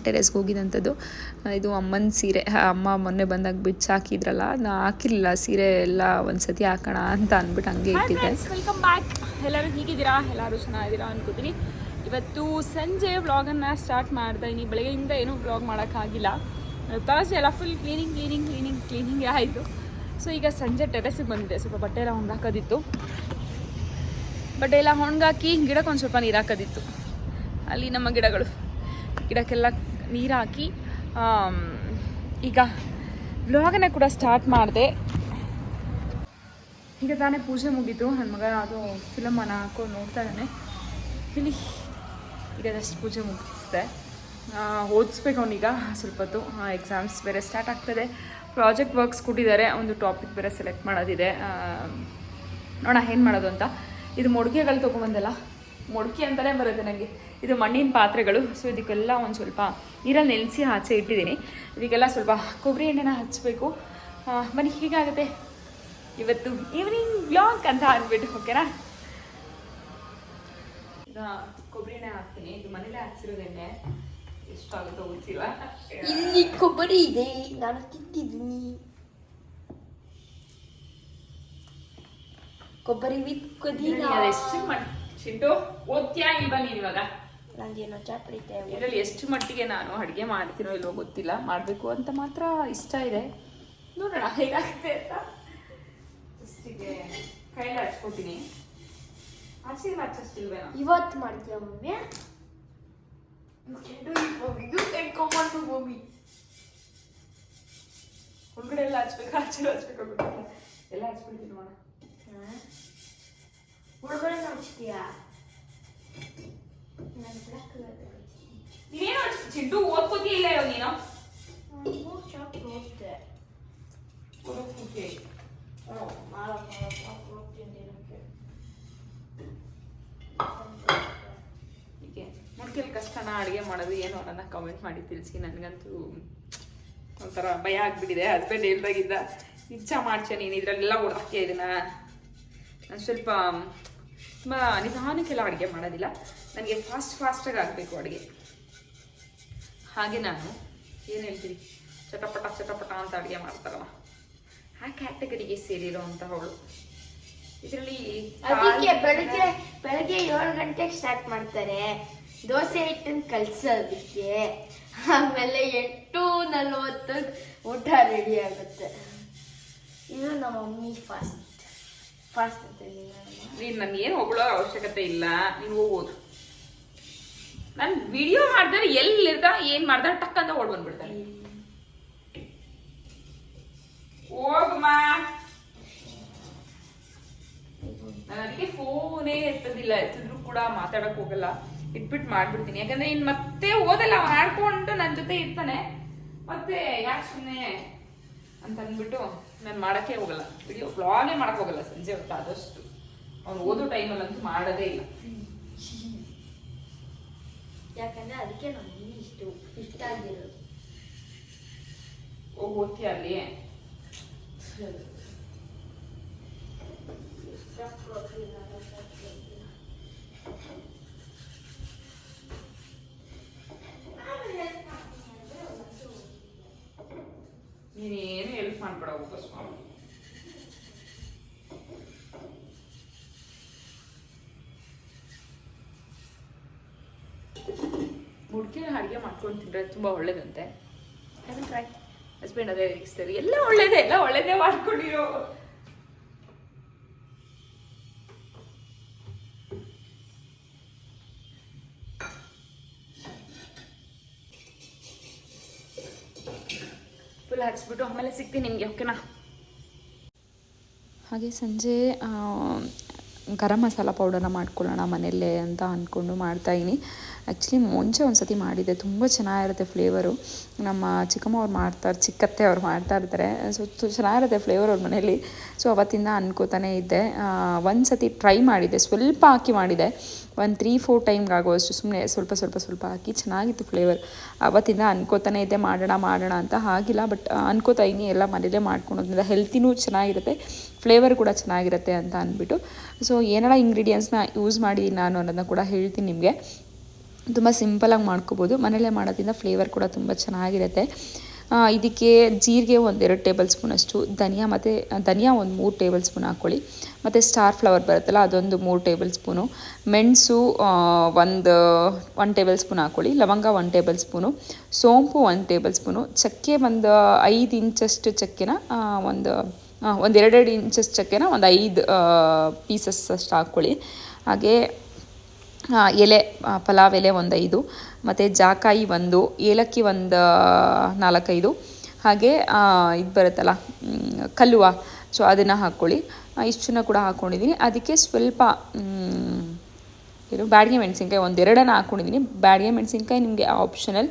ಟೆರೆಸ್ಗೆ ಹೋಗಿದಂಥದ್ದು ಇದು ಅಮ್ಮನ ಸೀರೆ ಅಮ್ಮ ಮೊನ್ನೆ ಬಂದಾಗ ಬಿಚ್ಚ ಹಾಕಿದ್ರಲ್ಲ ನಾ ಹಾಕಿರಲಿಲ್ಲ ಸೀರೆ ಎಲ್ಲ ಒಂದು ಸತಿ ಹಾಕೋಣ ಅಂತ ಅಂದ್ಬಿಟ್ಟು ಹಂಗೆ ಇಟ್ಟಿದ್ದೆ. ವೆಲ್ಕಮ್ ಬ್ಯಾಕ್ ಎಲ್ಲರೂ ಹೀಗಿದ್ದೀರಾ? ಎಲ್ಲರೂ ಚೆನ್ನಾಗಿದ್ದೀರಾ ಅನ್ಕೋತೀನಿ. ಇವತ್ತು ಸಂಜೆ ವ್ಲಾಗನ್ನು ಸ್ಟಾರ್ಟ್ ಮಾಡ್ತಾ ಇದ್ದೀನಿ ಬೆಳಗ್ಗೆಯಿಂದ ಏನೂ ವ್ಲಾಗ್ ಮಾಡೋಕ್ಕಾಗಿಲ್ಲ. ತರಸೆ ಎಲ್ಲ full cleaning cleaning cleaning cleaning ಆಯಿತು. ಸೊ ಈಗ ಸಂಜೆ ಟೆರೆಸಿಗೆ ಬಂದಿದೆ. ಸ್ವಲ್ಪ ಬಟ್ಟೆ ಎಲ್ಲ ಒಣಗಾಕೋದಿತ್ತು. ಬಟ್ಟೆ ಎಲ್ಲ ಒಣಗಾಕಿ ಗಿಡಕ್ಕೆ ಒಂದು ಸ್ವಲ್ಪ ನೀರು ಹಾಕೋದಿತ್ತು. ಅಲ್ಲಿ ನಮ್ಮ ಗಿಡಗಳು. ಗಿಡಕ್ಕೆಲ್ಲ ನೀರು ಹಾಕಿ ಈಗ ವ್ಲಾಗನ್ನ ಕೂಡ ಸ್ಟಾರ್ಟ್ ಮಾಡಿದೆ. ಈಗ ತಾನೇ ಪೂಜೆ ಮುಗಿತು. ನನ್ನ ಮಗ ಅದು ಫಿಲಮನ್ನು ಹಾಕೊಂಡು ನೋಡ್ತಾ ಇದ್ದಾನೆ ಇಲ್ಲಿ ಈಗ ಜಸ್ಟ್ ಪೂಜೆ ಮುಗಿಸ್ದೆ. ಓದಿಸ್ಬೇಕು ಅವನೀಗ ಸ್ವಲ್ಪ ಹೊತ್ತು. ಎಕ್ಸಾಮ್ಸ್ ಬೇರೆ ಸ್ಟಾರ್ಟ್ ಆಗ್ತದೆ. ಪ್ರಾಜೆಕ್ಟ್ ವರ್ಕ್ಸ್ ಕೊಟ್ಟಿದ್ದಾರೆ ಒಂದು ಟಾಪಿಕ್ ಬೇರೆ ಸೆಲೆಕ್ಟ್ ಮಾಡೋದಿದೆ. ನೋಡೋಣ ಏನು ಮಾಡೋದು ಅಂತ. ಇದು ಮೊಡ್ಗೆಗಳು ತೊಗೊಂಬಂದಲ್ಲ ಮೊಡ್ಕೆ ಅಂತಲೇ ಬರುತ್ತೆ ನನಗೆ ಇದು ಮಣ್ಣಿನ ಪಾತ್ರೆಗಳು ಸೊ ಇದಕ್ಕೆಲ್ಲ ಒಂದು ಸ್ವಲ್ಪ ನೀರಲ್ಲಿ ನೆನೆಸಿ ಆಚೆ ಇಟ್ಟಿದ್ದೀನಿ. ಇದಕ್ಕೆಲ್ಲ ಸ್ವಲ್ಪ ಕೊಬ್ಬರಿ ಎಣ್ಣೆನ ಹಚ್ಚಬೇಕು ಬನ್ನಿ ಹೀಗಾಗುತ್ತೆ. ಇವತ್ತು ಈವ್ನಿಂಗ್ ಬ್ಲಾಗ್ ಅಂತ ಅಂದ್ಬಿಟ್ಟು ಓಕೆನಾ ಈಗ ಕೊಬ್ಬರಿ ಎಣ್ಣೆ ಹಾಕ್ತೀನಿ. ಇದು ಮನೇಲೆ ಹಾಕ್ಸಿರೋದು ಎಣ್ಣೆ. ಎಷ್ಟಾಗುತ್ತೋ ಗೊತ್ತಿಲ್ಲ. ಇಲ್ಲಿ ಕೊಬ್ಬರಿ ಇದೆ. ನಾನು ತಿಂತಿದ್ದೀನಿ. ಕೊಬ್ಬರಿ ವಿತ್ ಕುದೀನ ಎಷ್ಟು ಮಾಡಿ ಚಿಂಟು ಓದ್ತೀಯಾ ಇಲ್ವಾ ನೀನ್ ಇವಾಗ? ನಂದೇನೋ ಚಾಪ್ರಿತೆ ಇದರಲ್ಲಿ ಎಷ್ಟು ಮಟ್ಟಿಗೆ ನಾನು ಅಡುಗೆ ಮಾಡ್ತೀನೋ ಇಲ್ವೋ ಗೊತ್ತಿಲ್ಲ. ಮಾಡಬೇಕು ಅಂತ ಮಾತ್ರ ಇಷ್ಟ ಇದೆ. ನೋಡೋಣ ಹೇಗಾಗುತ್ತೆ ಅಂತ. ಫಸ್ಟಿಗೆ ಕೈಲಿ ಹಚ್ಕೋತೀನಿ. ಆಚೆ ಹಚ್ಚಿಸ್ತಿಲ್ವೇನೋ ಇವತ್ತು ಮಾಡ್ತೀಯ ಮಮ್ಮಿ ಒಳಗಡೆ ಎಲ್ಲ ಹಚ್ಬೇಕು ಆಚೆ ಹಚ್ಬೇಕು ಎಲ್ಲ ಹಚ್ಬಿಡ್ತೀನಿ ನೋಡ ಒಳಗಡೆ ಬ್ಲಾಕ್ ನೀನೇನು ಚಿಡ್ಡು ಓದ್ಕೋತಿ ಇಲ್ಲ ಇವಾಗ ನೀನು. ಮೂರು ಚಾಪ್ ಕಷ್ಟನ ಅಡುಗೆ ಮಾಡೋದು ಏನು ಅನ್ನೋದನ್ನ ಕಮೆಂಟ್ ಮಾಡಿ ತಿಳಿಸಿ. ನನಗಂತೂ ಒಂಥರ ಭಯ ಆಗ್ಬಿಟ್ಟಿದೆ. ಹಸ್ಬೆಂಡ್ ಹೇಳ್ದಾಗಿದ್ದ ಇಚ್ಛಾ ಮಾಡ್ಚೆ ನೀನು? ಇದರಲ್ಲೆಲ್ಲ ಓಡಾಕ್ತೀಯ ಇದನ್ನ? ನಾನು ಸ್ವಲ್ಪ ನಿಧಾನಕ್ಕೆಲ್ಲ ಅಡುಗೆ ಮಾಡೋದಿಲ್ಲ. ನನಗೆ ಫಾಸ್ಟ್ ಫಾಸ್ಟಾಗಿ ಆಗಬೇಕು ಅಡುಗೆ. ಹಾಗೆ ನಾನು ಏನು ಹೇಳ್ತೀರಿ? ಚಟಪಟ ಚಟಪಟ ಅಂತ ಅಡುಗೆ ಮಾಡ್ತಾರಲ್ಲ. ಆ ಕ್ಯಾಟಗರಿಗೆ ಸೇರಿರೋ ಅಂತವಳು ಇದರಲ್ಲಿ ಅದಕ್ಕೆ ಬೆಳಗ್ಗೆ ಬೆಳಗ್ಗೆ ಏಳು ಗಂಟೆಗೆ ಸ್ಟಾರ್ಟ್ ಮಾಡ್ತಾರೆ. ದೋಸೆ ಹಿಟ್ಟನ್ನು ಕಲ್ಸೋದಕ್ಕೆ. ಆಮೇಲೆ ಎಂಟು ನಲ್ವತ್ತಕ್ಕೆ ಊಟ ರೆಡಿ ಆಗುತ್ತೆ. ಇದು ನಮ್ಮ ಮಮ್ಮಿ ಫಾಸ್ಟ್ ಫಾಸ್ಟ್ ಅಂತ ನೀನು. ನನ್ನ ಏನು ಹೊಗಳೋ ಅವಶ್ಯಕತೆ ಇಲ್ಲ, ನೀನು ಹೋಗ್ಬೋದು. ನಾನು ವಿಡಿಯೋ ಮಾಡಿದ್ರೆ ಎಲ್ಲಿರ್ದ, ಏನು ಮಾಡ್ದ ಟಕ್ ಅಂತ ಓಡ್ ಬಂದ್ಬಿಡ್ತಾನೆ ಹೋಗಮ್ಮ ನನಗೆ ಫೋನೇ ಇರ್ತದಿಲ್ಲ ಎತ್ತಿದ್ರು ಕೂಡ ಮಾತಾಡಕ್ ಹೋಗಲ್ಲ. ಇಟ್ಬಿಟ್ಟು ಮಾಡ್ಬಿಡ್ತೀನಿ. ಯಾಕಂದ್ರೆ ಇನ್ ಮತ್ತೆ ಓದಲ್ಲ ಆಡ್ಕೊಂಡು ನನ್ನ ಜೊತೆ ಇರ್ತಾನೆ. ಮತ್ತೆ ಯಾಕೆ ಸುಮ್ಮನೆ ಅಂತ ಅಂದ್ಬಿಟ್ಟು ನಾನು ಮಾಡೋಕ್ಕೆ ಹೋಗಲ್ಲ. ವಿಡಿಯೋ ಬ್ಲಾಗೇ ಮಾಡಕ್ ಹೋಗಲ್ಲ ಸಂಜೆ ಹೊತ್ತು ಆದಷ್ಟು. ಅವ್ನು ಓದೋ ಟೈಮಲ್ಲಂತೂ ಮಾಡೋದೇ ಇಲ್ಲ. ಯಾಕಂದ್ರೆ ಅದಕ್ಕೆ ನಮ್ಗೆ ಇಷ್ಟು ಇಷ್ಟ ಆಗಿರೋದು. ಹೋಗಿ ಓದ್ತೀಯ ಅಲ್ಲಿ? ಮಾಡ್ಬೇಡ ಹೋಗ ಸ್ವಾಮಿ. ಹುಡುಗಿನ ಅಡುಗೆ ಮಾಡ್ಕೊಂಡು ತಿಂದ್ರೆ ತುಂಬ ಒಳ್ಳೇದಂತೆ. ಹಸ್ಬೆಂಡ್ ಅದೇ ಸರಿ ಎಲ್ಲ ಒಳ್ಳೇದೇ ಎಲ್ಲ ಒಳ್ಳೇದೇ ಮಾಡ್ಕೊಂಡಿರೋ ಫುಲ್ ಹಾಕ್ಸ್ಬಿಟ್ಟು ಆಮೇಲೆ ಸಿಗ್ತೀನಿ ನಿಮಗೆ, ಓಕೆನಾ? ಹಾಗೆ ಸಂಜೆ ಗರಂ ಮಸಾಲ ಪೌಡರ್ನ ಮಾಡ್ಕೊಳ್ಳೋಣ ಮನೆಯಲ್ಲೇ ಅಂತ ಅಂದ್ಕೊಂಡು ಮಾಡ್ತಾಯಿನಿ ಆ್ಯಕ್ಚುಲಿ ಮುಂಚೆ ಒಂದು ಸತಿ ಮಾಡಿದ್ದೆ. ತುಂಬ ಚೆನ್ನಾಗಿರುತ್ತೆ ಫ್ಲೇವರು ನಮ್ಮ ಚಿಕ್ಕಮ್ಮ ಅವ್ರು ಮಾಡ್ತಾರೆ, ಚಿಕ್ಕತ್ತೆ ಅವ್ರು ಮಾಡ್ತಾ ಇರ್ತಾರೆ. ಸೊ ಚೆನ್ನಾಗಿರುತ್ತೆ ಫ್ಲೇವರ್ ಅವ್ರ ಮನೇಲಿ ಸೊ ಅವತ್ತಿಂದ ಅನ್ಕೋತಾನೆ ಇದ್ದೆ. ಒಂದು ಸತಿ ಟ್ರೈ ಮಾಡಿದ್ದೆ. ಸ್ವಲ್ಪ ಹಾಕಿ ಮಾಡಿದೆ ಒಂದು ತ್ರೀ ಫೋರ್ ಟೈಮ್ಗೆ ಆಗುವಷ್ಟು ಸುಮ್ಮನೆ ಸ್ವಲ್ಪ ಸ್ವಲ್ಪ ಸ್ವಲ್ಪ ಹಾಕಿ ಚೆನ್ನಾಗಿತ್ತು ಫ್ಲೇವರ್ ಅವತ್ತಿಂದ ಅನ್ಕೋತಾನೆ ಇದ್ದೆ. ಮಾಡೋಣ ಮಾಡೋಣ ಅಂತ ಆಗಿಲ್ಲ. ಬಟ್ ಅನ್ಕೋತಾ ಇದ್ದೀನಿ. ಎಲ್ಲ ಮನೇಲೇ ಮಾಡ್ಕೊಳೋದ್ರಿಂದ ಹೆಲ್ತಿನೂ ಚೆನ್ನಾಗಿರುತ್ತೆ. ಫ್ಲೇವರ್ ಕೂಡ ಚೆನ್ನಾಗಿರುತ್ತೆ ಅಂತ ಅಂದ್ಬಿಟ್ಟು. ಸೊ ಏನೆಲ್ಲ ಇಂಗ್ರೀಡಿಯೆಂಟ್ಸ್ನ ಯೂಸ್ ಮಾಡಿ ನಾನು ಅನ್ನೋದನ್ನ ಕೂಡ ಹೇಳ್ತೀನಿ ನಿಮಗೆ. ತುಂಬ ಸಿಂಪಲಾಗಿ ಮಾಡ್ಕೋಬೋದು. ಮನೇಲೇ ಮಾಡೋದ್ರಿಂದ ಫ್ಲೇವರ್ ಕೂಡ ತುಂಬ ಚೆನ್ನಾಗಿರುತ್ತೆ. ಇದಕ್ಕೆ ಜೀರಿಗೆ ಒಂದೆರಡು ಟೇಬಲ್ ಸ್ಪೂನಷ್ಟು ಧನಿಯಾ ಮತ್ತು, ಧನಿಯಾ ಒಂದು ಮೂರು ಟೇಬಲ್ ಸ್ಪೂನ್ ಹಾಕ್ಕೊಳ್ಳಿ. ಮತ್ತು ಸ್ಟಾರ್ ಫ್ಲವರ್ ಬರುತ್ತಲ್ಲ, ಅದೊಂದು ಮೂರು ಟೇಬಲ್ ಸ್ಪೂನು ಮೆಣಸು ಒಂದು ಒನ್ ಟೇಬಲ್ ಸ್ಪೂನ್ ಹಾಕ್ಕೊಳ್ಳಿ. ಲವಂಗ ಒನ್ ಟೇಬಲ್ ಸ್ಪೂನು ಸೋಂಪು ಒಂದು ಟೇಬಲ್ ಸ್ಪೂನು ಚಕ್ಕೆ ಒಂದು ಐದು ಇಂಚಷ್ಟು ಚಕ್ಕೆನ ಒಂದು ಒಂದು ಎರಡೆರಡು ಇಂಚಸ್ ಚಕ್ಕೆನ ಒಂದು ಐದು ಪೀಸಸ್ ಅಷ್ಟು ಹಾಕ್ಕೊಳ್ಳಿ. ಹಾಗೆ ಎಲೆ ಪಲಾವ್ ಎಲೆ ಒಂದು ಐದು ಮತ್ತು ಜಾಕಾಯಿ ಒಂದು, ಏಲಕ್ಕಿ ಒಂದು, ನಾಲ್ಕೈದು, ಹಾಗೆ ಇದು ಬರುತ್ತಲ್ಲ ಕಲ್ಲುವ. ಸೊ ಅದನ್ನು ಹಾಕ್ಕೊಳ್ಳಿ ಇಷ್ಟನ್ನ ಕೂಡ ಹಾಕ್ಕೊಂಡಿದ್ದೀನಿ ಅದಕ್ಕೆ ಸ್ವಲ್ಪ ಏನು, ಬ್ಯಾಡಿಗೆ ಮೆಣಸಿನ್ಕಾಯಿ ಒಂದೆರಡನ್ನು ಹಾಕ್ಕೊಂಡಿದ್ದೀನಿ ಬ್ಯಾಡಿಗೆ ಮೆಣಸಿನ್ಕಾಯಿ ನಿಮಗೆ ಆಪ್ಷನಲ್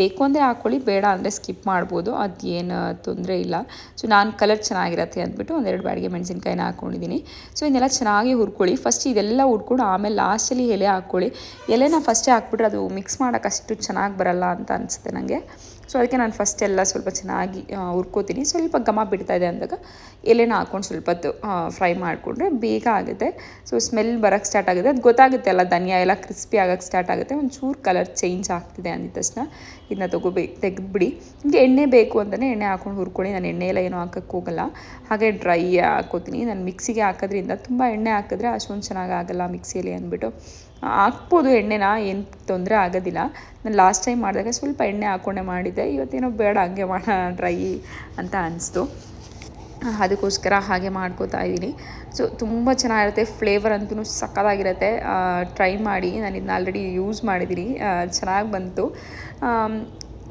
ಬೇಕು ಅಂದರೆ ಹಾಕ್ಕೊಳ್ಳಿ ಬೇಡ ಅಂದರೆ ಸ್ಕಿಪ್ ಮಾಡ್ಬೋದು, ಅದೇನು ತೊಂದರೆ ಇಲ್ಲ. ಸೊ ನಾನು ಕಲರ್ ಚೆನ್ನಾಗಿರತ್ತೆ ಅಂದ್ಬಿಟ್ಟು ಒಂದೆರಡು ಬ್ಯಾಡಿಗೆ ಮೆಣಸಿನ್ಕಾಯಿನ ಹಾಕ್ಕೊಂಡಿದ್ದೀನಿ ಸೊ ಇದನ್ನೆಲ್ಲ ಚೆನ್ನಾಗಿ ಹುರ್ಕೊಳ್ಳಿ. ಫಸ್ಟ್ ಇದೆಲ್ಲ ಹುರ್ಕೊಂಡು ಆಮೇಲೆ ಲಾಸ್ಟಲ್ಲಿ ಎಲೆ ಹಾಕ್ಕೊಳ್ಳಿ ಎಲೆನ ಫಸ್ಟೇ ಹಾಕ್ಬಿಟ್ರೆ ಅದು ಮಿಕ್ಸ್ ಮಾಡೋಕ್ಕಷ್ಟು ಚೆನ್ನಾಗಿ ಬರಲ್ಲ ಅಂತ ಅನಿಸುತ್ತೆ ನನಗೆ ಸೊ ಅದಕ್ಕೆ ನಾನು ಫಸ್ಟ್ ಎಲ್ಲ ಸ್ವಲ್ಪ ಚೆನ್ನಾಗಿ ಹುರ್ಕೋತೀನಿ. ಸ್ವಲ್ಪ ಘಮ ಬಿಡ್ತಾ ಇದೆ ಅಂದಾಗ ಎಲೆನ ಹಾಕ್ಕೊಂಡು ಸ್ವಲ್ಪ ಫ್ರೈ ಮಾಡಿಕೊಂಡ್ರೆ ಬೇಗ ಆಗುತ್ತೆ. ಸೊ ಸ್ಮೆಲ್ ಬರೋಕ್ಕೆ ಸ್ಟಾರ್ಟ್ ಆಗುತ್ತೆ. ಅದು ಗೊತ್ತಾಗುತ್ತೆ ಅಲ್ಲ, ಧನಿಯಾ ಎಲ್ಲ ಕ್ರಿಸ್ಪಿ ಆಗೋಕ್ಕೆ ಸ್ಟಾರ್ಟ್ ಆಗುತ್ತೆ. ಒಂಚೂರು ಚೂರು ಕಲರ್ ಚೇಂಜ್ ಆಗ್ತಿದೆ ಅಂದಿದ್ದ ತಕ್ಷಣ ಇದನ್ನ ತೊಗೋಬೇಕು ತೆಗೆದುಬಿಡಿ. ನಿಮಗೆ ಎಣ್ಣೆ ಬೇಕು ಅಂತಲೇ ಎಣ್ಣೆ ಹಾಕ್ಕೊಂಡು ಹುರ್ಕೊಳ್ಳಿ. ನಾನು ಎಣ್ಣೆ ಎಲ್ಲ ಏನೂ ಹಾಕೋಕ್ಕೆ ಹೋಗಲ್ಲ. ಹಾಗೆ ಡ್ರೈ ಹಾಕೋತೀನಿ. ನಾನು ಮಿಕ್ಸಿಗೆ ಹಾಕೋದ್ರಿಂದ ತುಂಬ ಎಣ್ಣೆ ಹಾಕಿದ್ರೆ ಅಷ್ಟೊಂದು ಚೆನ್ನಾಗಿ ಆಗಲ್ಲ ಮಿಕ್ಸಿಯಲ್ಲಿ ಅಂದ್ಬಿಟ್ಟು. ಹಾಕ್ಬೋದು ಎಣ್ಣೆನ, ಏನು ತೊಂದರೆ ಆಗೋದಿಲ್ಲ. ನಾನು ಲಾಸ್ಟ್ ಟೈಮ್ ಮಾಡಿದಾಗ ಸ್ವಲ್ಪ ಎಣ್ಣೆ ಹಾಕ್ಕೊಂಡೆ ಮಾಡಿದ್ದೆ. ಇವತ್ತೇನೋ ಬೇಡ, ಹಂಗೆ ಮಾಡೋಣ ಡ್ರೈ ಅಂತ ಅನಿಸ್ತು. ಅದಕ್ಕೋಸ್ಕರ ಹಾಗೆ ಮಾಡ್ಕೋತಾ ಇದ್ದೀನಿ. ಸೊ ತುಂಬ ಚೆನ್ನಾಗಿರುತ್ತೆ. ಫ್ಲೇವರ್ ಅಂತೂ ಸಕ್ಕತ್ತಾಗಿರುತ್ತೆ ಟ್ರೈ ಮಾಡಿ. ನಾನು ಇದನ್ನ ಆಲ್ರೆಡಿ ಯೂಸ್ ಮಾಡಿದ್ದೀನಿ. ಚೆನ್ನಾಗಿ ಬಂತು.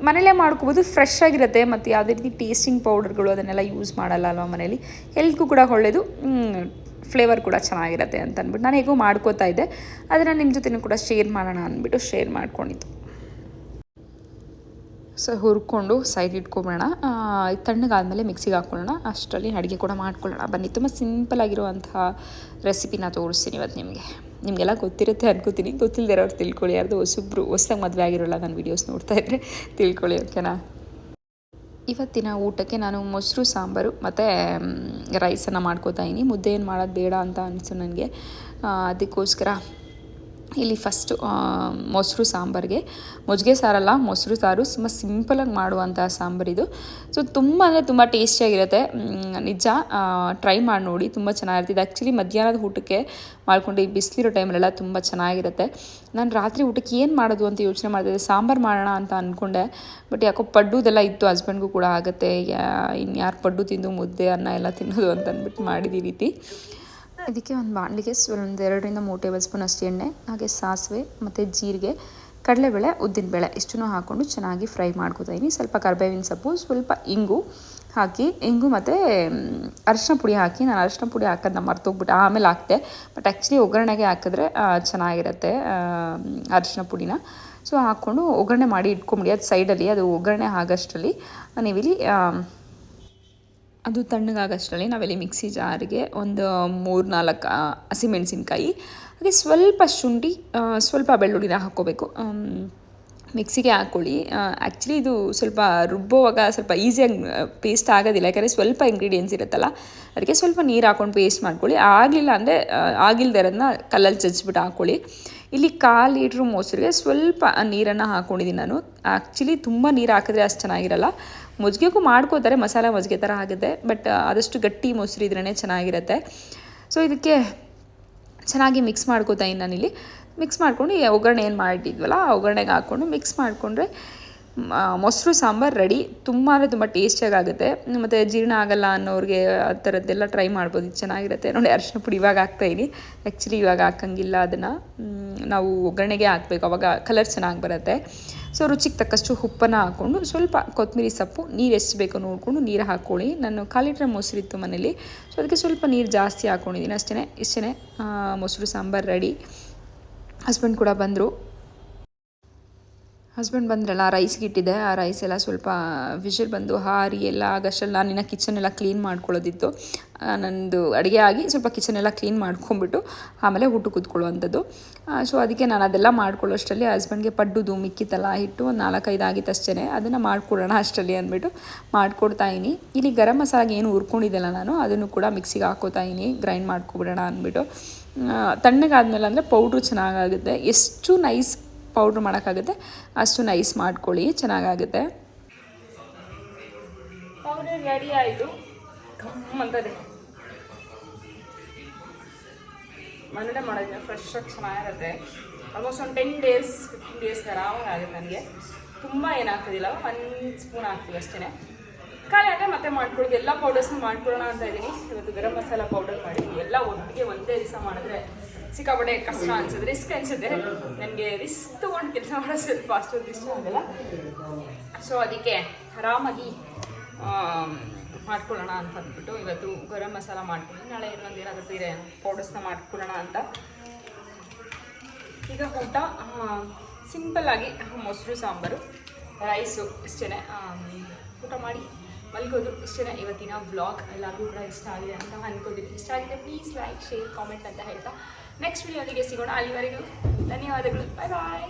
ಮನೇಲೇ ಮಾಡ್ಕೋಬೋದು. ಫ್ರೆಶ್ ಆಗಿರುತ್ತೆ. ಮತ್ತು ಯಾವುದೇ ರೀತಿ ಟೇಸ್ಟಿಂಗ್ ಪೌಡರ್ಗಳು ಅದನ್ನೆಲ್ಲ ಯೂಸ್ ಮಾಡಲ್ಲ ಅಲ್ವಾ ಮನೇಲಿ. ಹೆಲ್ತ್ಗೂ ಕೂಡ ಒಳ್ಳೆಯದು ಫ್ಲೇವರ್ ಕೂಡ ಚೆನ್ನಾಗಿರುತ್ತೆ ಅಂತ ಅಂದ್ಬಿಟ್ಟು ನಾನು ಹೇಗೂ ಮಾಡ್ಕೋತಾ ಇದ್ದೆ ಅದನ್ನು ನಿಮ್ಮ ಜೊತೆನೂ ಕೂಡ ಶೇರ್ ಮಾಡೋಣ ಅಂದ್ಬಿಟ್ಟು ಶೇರ್ ಮಾಡ್ಕೊಂಡಿದ್ದು. ಸೊ ಹುರ್ಕೊಂಡು ಸೈಡ್ ಇಟ್ಕೊಬೇಡ ತಣ್ಣಗಾದಮೇಲೆ ಮಿಕ್ಸಿಗೆ ಹಾಕ್ಕೊಳ್ಳೋಣ ಅಷ್ಟರಲ್ಲಿ ಅಡುಗೆ ಕೂಡ ಮಾಡ್ಕೊಳ್ಳೋಣ. ಬನ್ನಿ, ತುಂಬ ಸಿಂಪಲ್ ಆಗಿರುವಂತಹ ರೆಸಿಪಿನ ತೋರಿಸ್ತೀನಿ ಇವತ್ತು ನಿಮಗೆ. ನಿಮಗೆಲ್ಲ ಗೊತ್ತಿರುತ್ತೆ ಅನ್ಕೋತೀನಿ. ಗೊತ್ತಿಲ್ಲದಿರೋರು ತಿಳ್ಕೊಳ್ಳಿ. ಯಾರ್ದು ಹೊಸಬ್ರು, ಹೊಸ್ದಾಗಿ ಮದುವೆ ಆಗಿರೋಲ್ಲ, ನಾನು ವೀಡಿಯೋಸ್ ನೋಡ್ತಾ ತಿಳ್ಕೊಳ್ಳಿ ಓಕೆನಾ ಇವತ್ತಿನ ಊಟಕ್ಕೆ ನಾನು ಮೊಸರು, ಸಾಂಬಾರು ಮತ್ತು ರೈಸನ್ನು ಮಾಡ್ಕೋತಾ ಇದ್ದೀನಿ ಮುದ್ದೆ ಏನು ಮಾಡೋದು ಬೇಡ ಅಂತ ಅನಿಸ್ತು ನನಗೆ ಅದಕ್ಕೋಸ್ಕರ ಇಲ್ಲಿ ಫಸ್ಟು ಮೊಸರು ಸಾಂಬಾರಿಗೆ. ಮಜ್ಜಿಗೆ ಸಾರಲ್ಲ, ಮೊಸರು ಸಾರು. ತುಂಬ ಸಿಂಪಲಾಗಿ ಮಾಡುವಂಥ ಸಾಂಬಾರಿದು ಸೊ ತುಂಬ ಅಂದರೆ ತುಂಬ ಟೇಸ್ಟಿಯಾಗಿರುತ್ತೆ ನಿಜ ಟ್ರೈ ಮಾಡಿ ನೋಡಿ. ತುಂಬ ಚೆನ್ನಾಗಿರುತ್ತೆ. ಇದು ಆ್ಯಕ್ಚುಲಿ ಮಧ್ಯಾಹ್ನದ ಊಟಕ್ಕೆ ಮಾಡ್ಕೊಂಡು ಈ ಬಿಸಿಲಿರೋ ಟೈಮಲ್ಲೆಲ್ಲ ತುಂಬ ಚೆನ್ನಾಗಿರುತ್ತೆ. ನಾನು ರಾತ್ರಿ ಊಟಕ್ಕೆ ಏನು ಮಾಡೋದು ಅಂತ ಯೋಚನೆ ಮಾಡ್ತಿದ್ದೆ ಸಾಂಬಾರು ಮಾಡೋಣ ಅಂತ ಅಂದ್ಕೊಂಡೆ ಬಟ್ ಯಾಕೋ ಪಡ್ಡುದೆಲ್ಲ ಇತ್ತು. ಹಸ್ಬೆಂಡ್ಗೂ ಕೂಡ ಆಗುತ್ತೆ. ಇನ್ಯಾರು ಪಡ್ಡು ತಿಂದು ಮುದ್ದೆ, ಅನ್ನ ಎಲ್ಲ ತಿನ್ನೋದು ಅಂತ ಅಂದ್ಬಿಟ್ಟು ಮಾಡಿದ ರೀತಿ. ಇದಕ್ಕೆ ಒಂದು ಬಾಣಲಿಗೆ ಒಂದು ಎರಡರಿಂದ ಮೂರು ಟೇಬಲ್ ಸ್ಪೂನ್ ಅಷ್ಟು ಎಣ್ಣೆ, ಹಾಗೆ ಸಾಸಿವೆ ಮತ್ತು ಜೀರಿಗೆ, ಕಡಲೆಬೇಳೆ, ಉದ್ದಿನಬೇಳೆ ಇಷ್ಟನ್ನು ಹಾಕ್ಕೊಂಡು ಚೆನ್ನಾಗಿ ಫ್ರೈ ಮಾಡ್ಕೊತಾ ಇದ್ದೀನಿ ಸ್ವಲ್ಪ ಕರ್ಬೇವಿನ ಸೊಪ್ಪು, ಸ್ವಲ್ಪ ಇಂಗು ಹಾಕಿ, ಇಂಗು ಮತ್ತು ಅರಿಶಿನ ಪುಡಿ ಹಾಕಿ, ನಾನು ಅರಿಶಿನ ಪುಡಿ ಹಾಕೋದನ್ನ ಮರ್ತೋಗ್ಬಿಟ್ಟು, ಆಮೇಲೆ ಹಾಕ್ತೆ. ಬಟ್ ಆ್ಯಕ್ಚುಲಿ ಒಗ್ಗರಣೆಗೆ ಹಾಕಿದ್ರೆ ಚೆನ್ನಾಗಿರುತ್ತೆ ಅರಿಶಿನ ಪುಡಿನ. ಸೊ, ಹಾಕ್ಕೊಂಡು ಒಗ್ಗರಣೆ ಮಾಡಿ ಇಟ್ಕೊಂಬಿಡಿ. ಅದು ಸೈಡಲ್ಲಿ, ಅದು ಒಗ್ಗರಣೆ ಆಗೋಷ್ಟರಲ್ಲಿ ನೀವಿಲ್ಲಿ ಅದು ತಣ್ಣಗಾಗೋಷ್ಟರಲ್ಲಿ ನಾವೆಲ್ಲಿ ಮಿಕ್ಸಿ ಜಾರಿಗೆ ಒಂದು ಮೂರು ನಾಲ್ಕು ಹಸಿಮೆಣಸಿನ್ಕಾಯಿ ಹಾಗೆ ಸ್ವಲ್ಪ ಶುಂಠಿ ಸ್ವಲ್ಪ ಬೆಳ್ಳುಳ್ಳಿನ ಹಾಕ್ಕೋಬೇಕು. ಮಿಕ್ಸಿಗೆ ಹಾಕ್ಕೊಳ್ಳಿ. ಆ್ಯಕ್ಚುಲಿ ಇದು ಸ್ವಲ್ಪ ರುಬ್ಬೋವಾಗ ಸ್ವಲ್ಪ ಈಸಿಯಾಗಿ ಪೇಸ್ಟ್ ಆಗೋದಿಲ್ಲ. ಯಾಕಂದರೆ ಸ್ವಲ್ಪ ಇಂಗ್ರೀಡಿಯೆಂಟ್ಸ್ ಇರುತ್ತಲ್ಲ, ಅದಕ್ಕೆ ಸ್ವಲ್ಪ ನೀರು ಹಾಕ್ಕೊಂಡು ಪೇಸ್ಟ್ ಮಾಡ್ಕೊಳ್ಳಿ. ಆಗಲಿಲ್ಲ ಅಂದರೆ ಆಗಿಲ್ಲದೆ ಇರೋದನ್ನ ಕಲ್ಲಲ್ಲಿ ಜಜ್ಜಿಬಿಟ್ಟು ಹಾಕ್ಕೊಳ್ಳಿ. ಇಲ್ಲಿ ಕಾಲು ಲೀಟ್ರ್ ಮೊಸರಿಗೆ ಸ್ವಲ್ಪ ನೀರನ್ನು ಹಾಕ್ಕೊಂಡಿದ್ದೀನಿ ನಾನು. ಆ್ಯಕ್ಚುಲಿ ತುಂಬ ನೀರು ಹಾಕಿದ್ರೆ ಅಷ್ಟು ಚೆನ್ನಾಗಿರಲ್ಲ. ಮಜ್ಜಿಗೆಗೂ ಮಾಡ್ಕೋತಾರೆ ಮಸಾಲೆ ಮಜ್ಜಿಗೆ ಥರ ಆಗುತ್ತೆ ಬಟ್ ಆದಷ್ಟು ಗಟ್ಟಿ ಮೊಸರು ಇದ್ರೇ ಚೆನ್ನಾಗಿರುತ್ತೆ. ಸೊ ಇದಕ್ಕೆ ಚೆನ್ನಾಗಿ ಮಿಕ್ಸ್ ಮಾಡ್ಕೋತಾ ಇನ್ನು ನಾನಿಲ್ಲಿ ಮಿಕ್ಸ್ ಮಾಡ್ಕೊಂಡು ಈ ಒಗ್ಗರಣೆ ಏನು ಮಾಡಿದ್ವಲ್ಲ, ಆ ಒಗ್ಗರಣೆಗೆ ಹಾಕ್ಕೊಂಡು ಮಿಕ್ಸ್ ಮಾಡಿಕೊಂಡ್ರೆ ಮೊಸರು, ಸಾಂಬಾರು ರೆಡಿ ತುಂಬ ಅಂದರೆ ತುಂಬ ಟೇಸ್ಟಿಯಾಗುತ್ತೆ ಮತ್ತು ಜೀರ್ಣ ಆಗಲ್ಲ ಅನ್ನೋರಿಗೆ ಆ ಥರದ್ದೆಲ್ಲ ಟ್ರೈ ಮಾಡ್ಬೋದು, ಇದು ಚೆನ್ನಾಗಿರುತ್ತೆ. ನೋಡಿ ಅರಿಶಿನ ಪುಡಿ ಇವಾಗ ಹಾಕ್ತಾಯಿನಿ ಆ್ಯಕ್ಚುಲಿ ಇವಾಗ ಹಾಕಂಗಿಲ್ಲ ಅದನ್ನು. ನಾವು ಒಗ್ಗರಣೆಗೆ ಹಾಕ್ಬೇಕು, ಅವಾಗ ಕಲರ್ ಚೆನ್ನಾಗಿ ಬರುತ್ತೆ. ಸೊ ರುಚಿಗೆ ತಕ್ಕಷ್ಟು ಉಪ್ಪನ್ನು ಹಾಕ್ಕೊಂಡು ಸ್ವಲ್ಪ ಕೊತ್ತಂಬರಿ ಸೊಪ್ಪು, ನೀರು ಎಷ್ಟು ಬೇಕೋ ನೋಡಿಕೊಂಡು ನೀರು ಹಾಕ್ಕೊಳ್ಳಿ ನಾನು ಕಾಲು ಲೀಟ್ರ್ ಮೊಸರಿತ್ತು ಮನೇಲಿ. ಸೊ ಅದಕ್ಕೆ ಸ್ವಲ್ಪ ನೀರು ಜಾಸ್ತಿ ಹಾಕ್ಕೊಂಡಿದ್ದೀನಿ ಅಷ್ಟೇ ಇಷ್ಟೇ ಮೊಸರು, ಸಾಂಬಾರು ರೆಡಿ ಹಸ್ಬೆಂಡ್ ಕೂಡ ಬಂದರು. ಹಸ್ಬೆಂಡ್ ಬಂದ್ರಲ್ಲ ರೈಸ್ಗೆ ಇಟ್ಟಿದ್ದೆ. ಆ ರೈಸ್ ಎಲ್ಲ ಸ್ವಲ್ಪ ವಿಷಲ್ ಬಂದು ಹಾರಿ ಎಲ್ಲ ಆಗಷ್ಟಲ್ಲಿ ನಾನು ಕಿಚನ್ ಎಲ್ಲ ಕ್ಲೀನ್ ಮಾಡ್ಕೊಳ್ಳೋದಿತ್ತು. ನನ್ನದು ನಂದು ಅಡುಗೆ ಆಗಿ ಸ್ವಲ್ಪ ಕಿಚನ್ ಎಲ್ಲ ಕ್ಲೀನ್ ಮಾಡ್ಕೊಂಬಿಟ್ಟು ಆಮೇಲೆ ಊಟ ಕೂತ್ಕೊಳ್ಳುವಂಥದ್ದು. ಸೊ ಅದಕ್ಕೆ ನಾನು ಅದೆಲ್ಲ ಮಾಡ್ಕೊಳ್ಳೋಷ್ಟರಲ್ಲಿ ಹಸ್ಬೆಂಡ್ಗೆ ಪಡ್ಡುದು ಮಿಕ್ಕಿತಲ್ಲ ಹಿಟ್ಟು ಒಂದು ನಾಲ್ಕೈದು ಆಗಿತ್ತು ಅಷ್ಟೇ ಅದನ್ನು ಮಾಡ್ಕೊಡೋಣ ಅಷ್ಟರಲ್ಲಿ ಅಂದ್ಬಿಟ್ಟು ಮಾಡ್ಕೊಡ್ತಾ ಇದ್ದೀನಿ. ಇಲ್ಲಿ ಗರಂ ಮಸಾಲಾಗೆ ಏನು ಹುರ್ಕೊಂಡಿದ್ದೆಲ್ಲ ನಾನು. ಅದನ್ನು ಕೂಡ ಮಿಕ್ಸಿಗೆ ಹಾಕೋತಾ ಇನಿ ಗ್ರೈಂಡ್ ಮಾಡ್ಕೊಬಿಡೋಣ ಅಂದ್ಬಿಟ್ಟು. ತಣ್ಣಗಾದ್ಮೇಲೆ ಅಂದರೆ ಪೌಡ್ರು ಚೆನ್ನಾಗಾಗುತ್ತೆ. ಎಷ್ಟು ನೈಸ್ ಪೌಡ್ರ್ ಮಾಡೋಕ್ಕಾಗುತ್ತೆ. ಅಷ್ಟು ನೈಸ್ ಮಾಡ್ಕೊಳ್ಳಿ, ಚೆನ್ನಾಗಾಗುತ್ತೆ. ಪೌಡರ್ ರೆಡಿ ಆಯಿತು. ಮನೇಲೆ ಮಾಡೋದಿಲ್ಲ ಫ್ರೆಶ್ ಆಗಿ ಚೆನ್ನಾಗಿರುತ್ತೆ. ಆಲ್ಮೋಸ್ಟ್ ಒಂದು ಟೆನ್ ಡೇಸ್ ಫಿಫ್ಟೀನ್ ಡೇಸ್ ಆರಾಮಾಗಿ ಆಗುತ್ತೆ ನನಗೆ. ತುಂಬ ಏನು ಹಾಕೋದಿಲ್ಲ ಒಂದು ಸ್ಪೂನ್ ಹಾಕ್ತೀವಿ ಅಷ್ಟೇ ಖಾಲಿ ಆದರೆ ಮತ್ತೆ ಮಾಡ್ಕೊಳ್ಳೋದು ಎಲ್ಲ ಪೌಡರ್ಸ್ನ ಮಾಡ್ಕೊಳ್ಳೋಣ ಅಂತ ಇದ್ದೀನಿ. ಇವತ್ತು ಗರಂ ಮಸಾಲ ಪೌಡರ್ ಮಾಡಿ ಒಟ್ಟಿಗೆ ಒಂದೇ ದಿವಸ ಮಾಡಿದ್ರೆ ಸಿಕ್ಕಾಪಟ್ಟೆ ಕಷ್ಟ ಅನ್ಸುತ್ತೆ. ರಿಸ್ಕ್ ಅನ್ಸುತ್ತೆ. ನನಗೆ ರಿಸ್ಕ್ ತೊಗೊಂಡು ಕೆಲಸ ಮಾಡೋದು ಸ್ವಲ್ಪ ಅಷ್ಟೊಂದು ಇಷ್ಟ ಆಗಲ್ಲ. ಸೊ ಅದಕ್ಕೆ ಆರಾಮಾಗಿ ಮಾಡ್ಕೊಳ್ಳೋಣ ಅಂತ ಅಂದ್ಬಿಟ್ಟು ಇವತ್ತು ಗರಂ ಮಸಾಲ ಮಾಡ್ಕೊಂಡು ನಾಳೆ ಇನ್ನೊಂದು ಏನಾದರೂ ಬೇರೆ ಪೌಡರ್ಸ್ನ ಮಾಡ್ಕೊಳ್ಳೋಣ ಅಂತ. ಈಗ ಊಟ ಸಿಂಪಲ್ಲಾಗಿ ಮೊಸರು, ಸಾಂಬಾರು ರೈಸು ಇಷ್ಟೇ ಊಟ ಮಾಡಿ. ಮಲ್ಗೋದು ಇಷ್ಟೇ ಇವತ್ತಿನ ವ್ಲಾಗ್ ಎಲ್ಲರಿಗೂ ಕೂಡ ಇಷ್ಟ ಆಗಿದೆ ಅಂತ ಅನ್ಕೋತೀನಿ ಇಷ್ಟ ಆಗಿದೆ ಪ್ಲೀಸ್ ಲೈಕ್ ಶೇರ್ ಕಾಮೆಂಟ್ ಅಂತ ಹೇಳ್ತಾ ನೆಕ್ಸ್ಟ್ ವಿಡಿಯೋನಿಗೆ ಸಿಗೋಣ. ಅಲ್ಲಿವರೆಗೂ ಧನ್ಯವಾದಗಳು. ಬಾಯ್ ಬಾಯ್